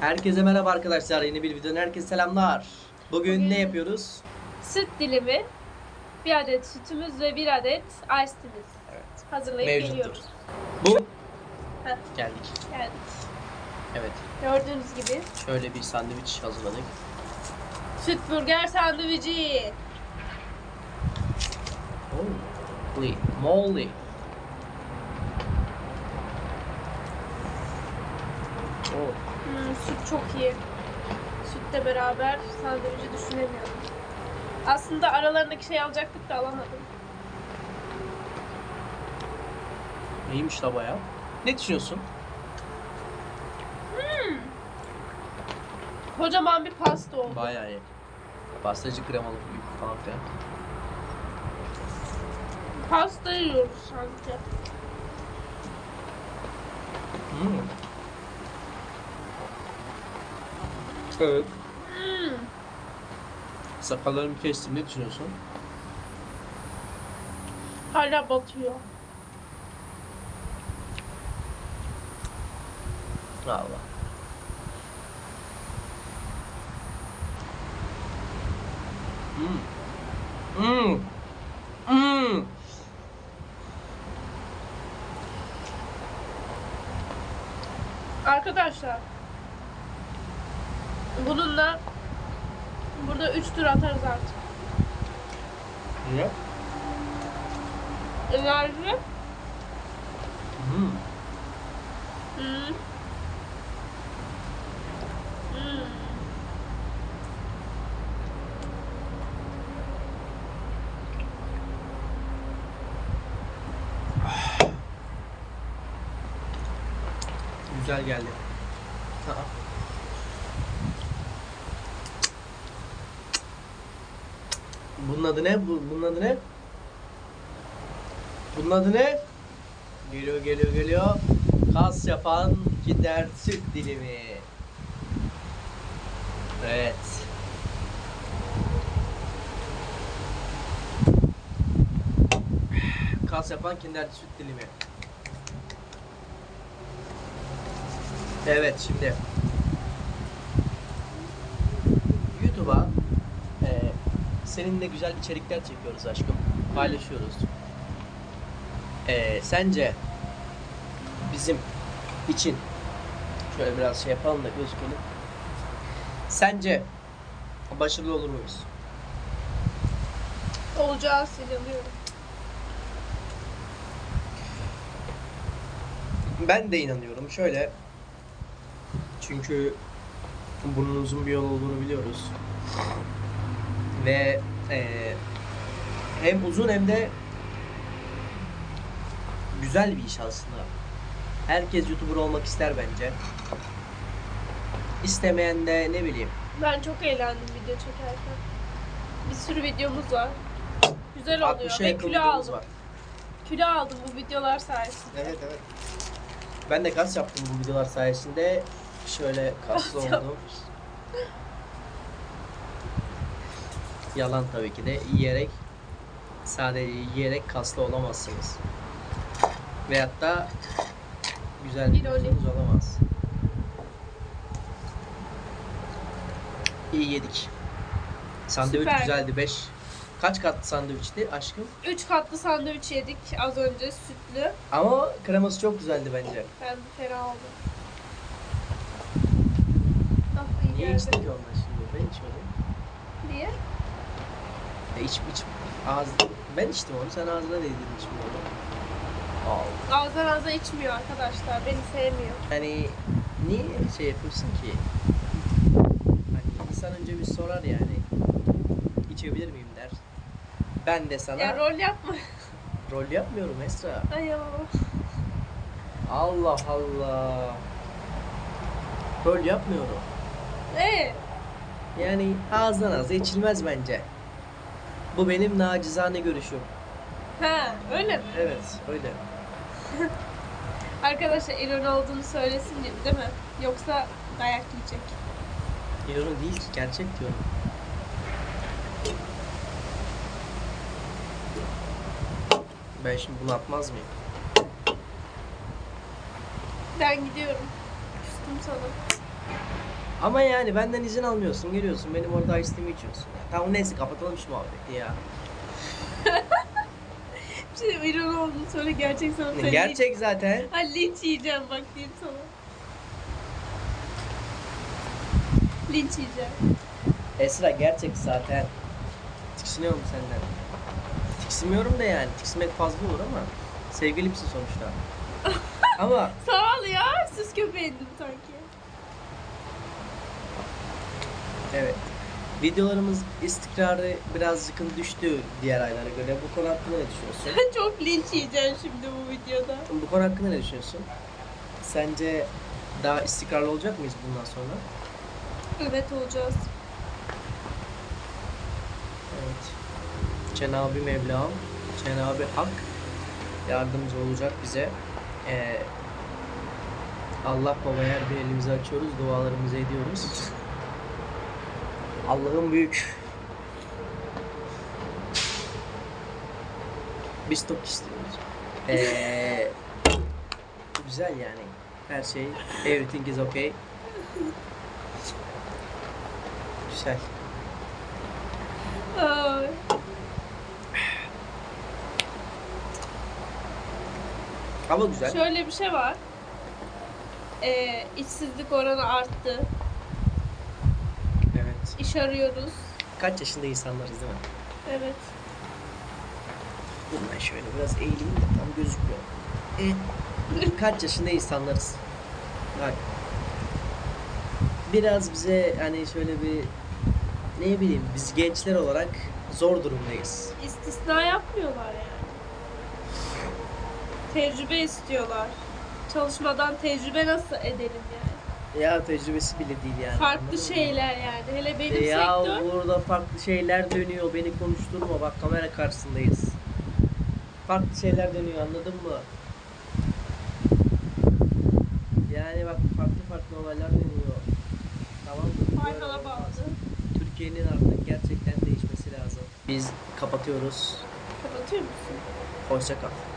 Herkese merhaba arkadaşlar. Yeni bir videodan herkese selamlar. Bugün, Bugün- ne yapıyoruz? Süt dilimi, bir adet sütümüz ve bir adet ice tea'miz. Evet. Hazırlayıp Mevcuttur. geliyoruz. Bu Heh. geldik. Geldik. Evet. Gördüğünüz gibi Şöyle bir sandviç hazırladık. süt burger sandviçi. Holy moly. Hmm, süt çok iyi. Sütle beraber sandviçi düşünemiyorum. Aslında aralarındaki şey alacaktık da alamadım. İyiymiş la bayağı. Ne düşünüyorsun? Kocaman bir pasta oldu. Bayağı iyi. Pastacı kremalı büyük falan filan. Pasta yiyoruz sanki. Hmm. Evet. Hmm. Sakallarımı kestim. Ne düşünüyorsun? Hala batıyor. Allah. Hmm. Hmm. Hmm. Arkadaşlar bununla burada 3 tur atarız artık. Niye? Enerji. Hmm. Hmm. Hmm. Güzel geldi. Aa. Bunun adı ne? Bu- Bunun adı ne? Bunun adı ne? Geliyor geliyor geliyor. Kas yapan gider süt dilimi. Evet. Kas yapan kinder süt dilimi. Evet şimdi YouTube'a e, seninle güzel içerikler çekiyoruz aşkım. Paylaşıyoruz. E, sence bizim için şöyle biraz şey yapalım da gözükelim. Sence başarılı olur muyuz? Olacağız inanıyorum. Ben de inanıyorum. Şöyle çünkü bunun uzun bir yol olduğunu biliyoruz. Ve eee, hem uzun hem de güzel bir iş aslında. Herkes YouTuber olmak ister bence. İstemeyen de ne bileyim. Ben çok eğlendim video çekerken. Bir sürü videomuz var. Güzel oluyor 60'a ve yakın kilo videomuz aldım. var. Kilo aldım bu videolar sayesinde. Evet evet. Ben de kas yaptım bu videolar sayesinde. Şöyle kaslı Kas oldum. Yalan tabii ki de yiyerek sadece yiyerek kaslı olamazsınız. Veyahut da güzel bir vücudunuz olamaz. İyi yedik. Sandviç Süper. güzeldi 5. Kaç katlı sandviçti aşkım? 3 katlı sandviç yedik az önce sütlü. Ama kreması çok güzeldi bence. Ben bir fena oldum. Ah Niye geldi. içtin ki ondan şimdi? Ben içmedim. E iç iç ağız ben içtim onu sen ağzına değdirdin şimdi onu. Al. Ağızdan ağza içmiyor arkadaşlar. Beni sevmiyor. Yani niye şey yapıyorsun ki? Hani insan önce bir sorar yani. İçebilir miyim der. Ben de sana Ya rol yapma. rol yapmıyorum Esra. Ay ya. Allah Allah. Rol yapmıyorum. Ee, Yani ağızdan ağza içilmez bence. Bu benim nacizane görüşüm. ha öyle mi? Evet öyle. Arkadaşlar ironi olduğunu söylesin diye değil mi? Yoksa dayak yiyecek. İroni değil ki gerçek diyorum. Ben şimdi bunu atmaz mıyım? Ben gidiyorum. Küstüm sana. Ama yani benden izin almıyorsun, geliyorsun benim orada ice içiyorsun. Ya. Tamam neyse kapatalım şu muhabbeti ya. Bir şey İran olduğunu söyle gerçek sana söyleyeyim. Gerçek zaten. Ha linç yiyeceğim bak diyeyim sana. Linç yiyeceğim. Esra gerçek zaten. Tiksiniyorum senden. Tiksinmiyorum da yani. Tiksinmek fazla olur ama sevgilimsin sonuçta. ama Sağ ol ya. Süs köpeğindim sanki. Evet. Videolarımız istikrarı birazcık düştü diğer aylara göre. Bu konu hakkında ne düşünüyorsun? Sen çok linç yiyeceksin şimdi bu videoda. Bu konu hakkında ne düşünüyorsun? Sence daha istikrarlı olacak mıyız bundan sonra? Evet olacağız. Evet. Cenab-ı Mevlam, Cenab-ı Hak yardımcı olacak bize. Ee, Allah babaya bir elimizi açıyoruz, dualarımızı ediyoruz. Allah'ın büyük. Biz çok istiyoruz. Ee, güzel yani. Her şey, everything is okay. Güzel. Ay. Ama güzel. Şöyle bir şey var. Ee, işsizlik oranı arttı. Evet. İş arıyoruz. Kaç yaşında insanlarız değil mi? Evet. Dur ben şöyle biraz eğileyim de tam gözükmüyor. E, kaç yaşında insanlarız? Bak. Biraz bize hani şöyle bir ne bileyim biz gençler olarak zor durumdayız. İstisna yapmıyorlar yani. Tecrübe istiyorlar. Çalışmadan tecrübe nasıl edelim yani? Ya tecrübesi bile değil yani. Farklı şeyler yani. Hele benim ya sektör. burada farklı şeyler dönüyor. Beni konuşturma bak kamera karşısındayız. Farklı şeyler dönüyor anladın mı? Yani bak farklı farklı olaylar dönüyor. Tamam mı? Olmaz. bağlı. Türkiye'nin artık gerçekten değişmesi lazım. Biz kapatıyoruz. Kapatıyor musun? Hoşça kal.